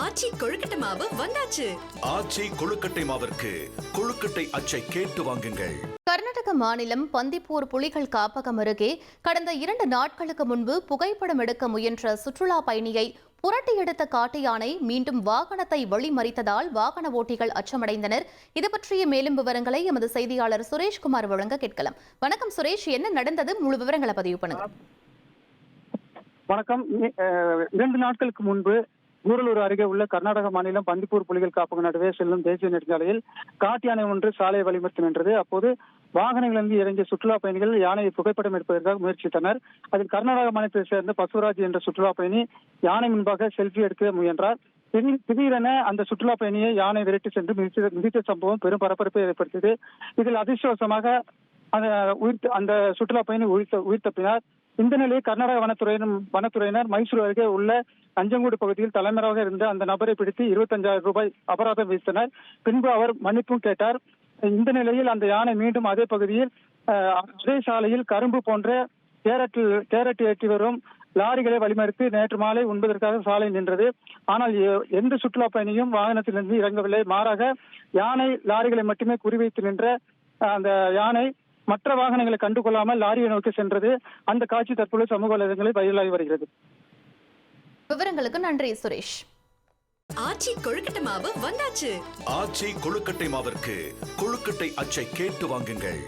ஆச்சி கொழுக்கட்டை மாவு வந்தாச்சு. ஆச்சி கொழுக்கட்டை மாவிற்கு கொழுக்கட்டை அச்சை கேட்டு வாங்குங்கள். கர்நாடக மாநிலம் பந்திப்பூர் புலிகள் காப்பகம் அருகே கடந்த இரண்டு நாட்களுக்கு முன்பு புகைப்படம் எடுக்க முயன்ற சுற்றுலா பயணியை புரட்டி எடுத்த காட்டு யானை மீண்டும் வாகனத்தை வழிமறித்ததால் வாகன ஓட்டிகள் அச்சமடைந்தனர். இது பற்றிய மேலும் விவரங்களை எமது செய்தியாளர் சுரேஷ்குமார் வழங்க கேட்கலாம். வணக்கம் சுரேஷ் என்ன நடந்தது? முழு விவரங்களை பதிவு பண்ணுங்க. வணக்கம். இரண்டு நாட்களுக்கு முன்பு கூடலூர் அருகே உள்ள கர்நாடக மாநிலம் பந்திப்பூர் புலிகள் காப்பக நடுவே செல்லும் தேசிய நெடுஞ்சாலையில் காட்டு யானை ஒன்று சாலையை வழிமறித்து நின்றது. அப்போது வாகனங்களிலிருந்து இறங்கிய சுற்றுலா பயணிகள் யானையை புகைப்படம் எடுப்பதற்காக முயற்சித்தனர். அதில் கர்நாடக மாநிலத்தை சேர்ந்த பசுவராஜ் என்ற சுற்றுலா பயணி யானை முன்பாக செல்ஃபி எடுக்க முயன்றார். திடீர்- திடீரென அந்த சுற்றுலா பயணியை யானை விரட்டி சென்று மிதித்த மிதித்த சம்பவம் பெரும் பரபரப்பை ஏற்படுத்தியது. இதில் அதிர்ஷ்டவசமாக அந்த உயிர் அந்த சுற்றுலா பயணி உயிர் உயிர் தப்பினார். இந்த நிலையில் கர்நாடக வனத்துறையினர் வனத்துறையினர் மைசூர் அருகே உள்ள அஞ்சங்கூடு பகுதியில் தலைமறைவாக இருந்த அந்த நபரை பிடித்து இருபத்தஞ்சாயிரம் ரூபாய் அபராதம் விதித்தனர். பின்பு அவர் மன்னிப்பும் கேட்டார். இந்த நிலையில் அந்த யானை மீண்டும் அதே பகுதியில் அதே சாலையில் கரும்பு போன்ற கேரட்டில் கேரட் ஏற்றி வரும் லாரிகளை வழிமறித்து நேற்று மாலை உண்பதற்காக சாலை நின்றது. ஆனால் எந்த சுற்றுலா பயணியும் வாகனத்திலிருந்து இறங்கவில்லை. மாறாக யானை லாரிகளை மட்டுமே குறிவைத்து நின்ற அந்த யானை மற்ற வாகனங்களை கண்டுகொள்ளாமல் லாரியை நோக்கி சென்றது அந்த காட்சி தற்பொழுது சமூக வலைதளங்களில் வைரலாகி வருகிறது. விவரங்களுக்கு நன்றி சுரேஷ். ஆச்சி கொழுக்கட்டை மாவு வந்தாச்சு. ஆச்சி கொழுக்கட்டை மாவிற்கு கொழுக்கட்டை அச்சை கேட்டு வாங்குங்கள்.